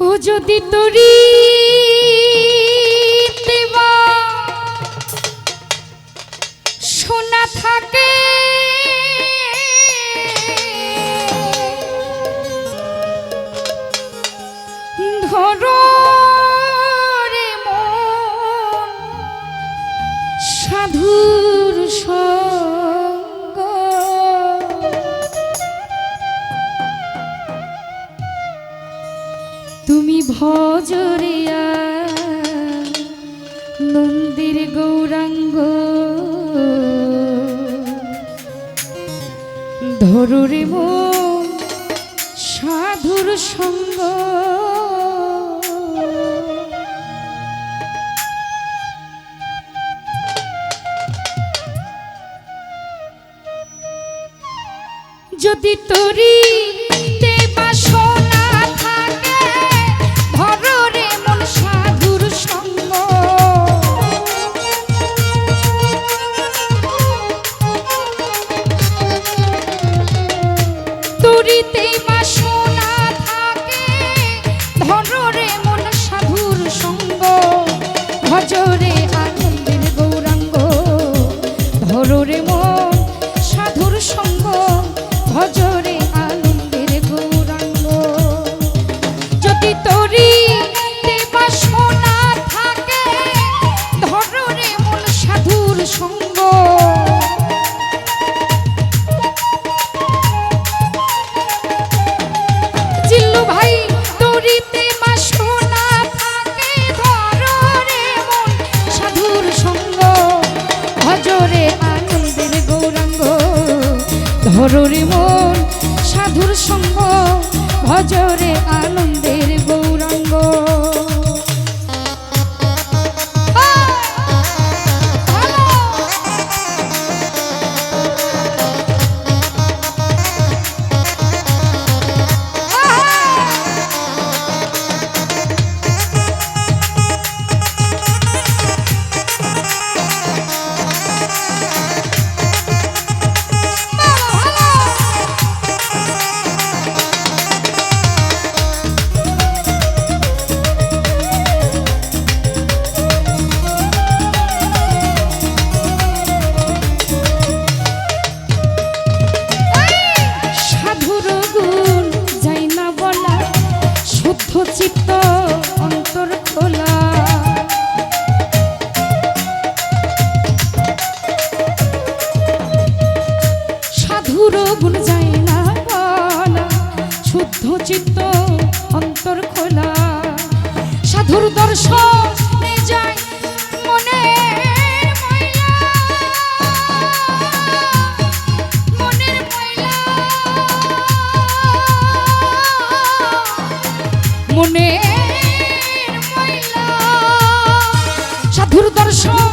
ও যদি তরি সোনা থাকে ধরো সাধুর সব গৌরাঙ্গ। ধরুরি মো সাধুর সঙ্গ। যদি তরি ভজরে আনন্দ গুণ যায় না বলা শুদ্ধ চিত্ত অন্তর খোলা। সাধুর দর্শনে যায় মনে মনে সাধুর দর্শন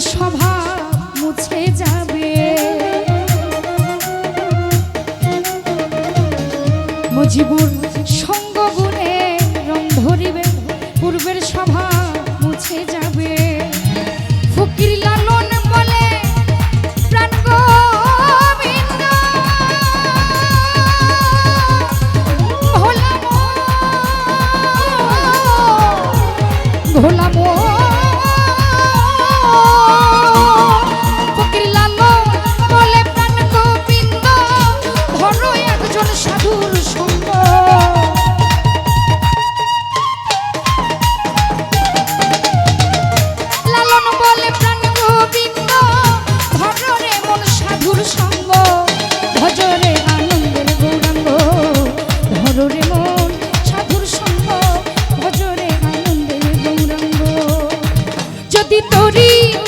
সভা মুছে যাবে। মজিবুর সঙ্গ গুণে রং ধরিবে, পূর্বের সভা মুছে যাবে। ফকির লালন বলে, প্রাণ ভোলা যদি তোরই